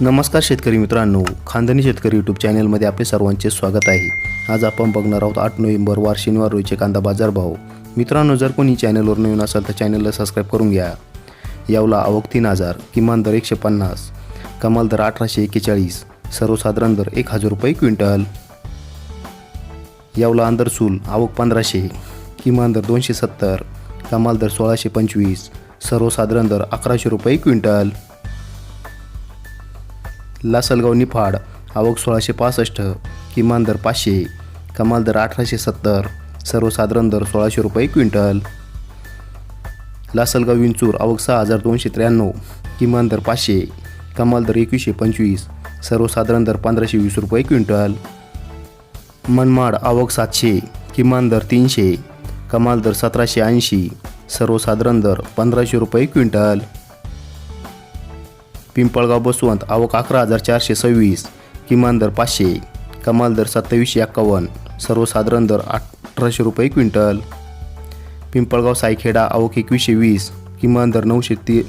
नमस्कार शेतकरी मित्रांनो खानदानी शेतकरी यूट्यूब चॅनलमध्ये आपले सर्वांचे स्वागत आहे. आज आपण बघणार आहोत आठ नोव्हेंबर वार शनिवार रोजचे कांदा बाजार भाव. मित्रांनो जर कोणी चॅनलवर नवीन असाल तर चॅनलला सबस्क्राईब करून घ्या. यावला आवक तीन हजार किमान दर एकशे पन्नास कमाल दर अठराशे एक्केचाळीस सर्वसाधारण दर एक हजार रुपये क्विंटल. यावला आंदरसूल आवक पंधराशे किमान दर दोनशे सत्तर कमाल दर सोळाशे पंचवीस सर्वसाधारण दर अकराशे रुपये क्विंटल. लासलगाव निफाड आवक सोळाशे पासष्ट किमान दर पाचशे कमाल दर अठराशे सत्तर सर्वसाधारण दर सोळाशे रुपये क्विंटल. लासलगाव विंचूर आवक सहा हजार दोनशे त्र्याण्णव किमान दर पाचशे कमाल दर एकवीसशे पंचवीस सर्वसाधारण दर पंधराशे वीस रुपये क्विंटल. मनमाड आवक सातशे किमान दर तीनशे कमाल दर सतराशे ऐंशी सर्वसाधारण दर पंधराशे रुपये क्विंटल. पिंपळगाव बसवंत आवक अकरा हजार चारशे सव्वीस किमान दर पाचशे कमाल दर सत्तावीसशे एक्कावन्न सर्वसाधारण दर अठराशे रुपये क्विंटल. पिंपळगाव सायखेडा आवक एकवीसशे वीस किमान दर नऊशे ती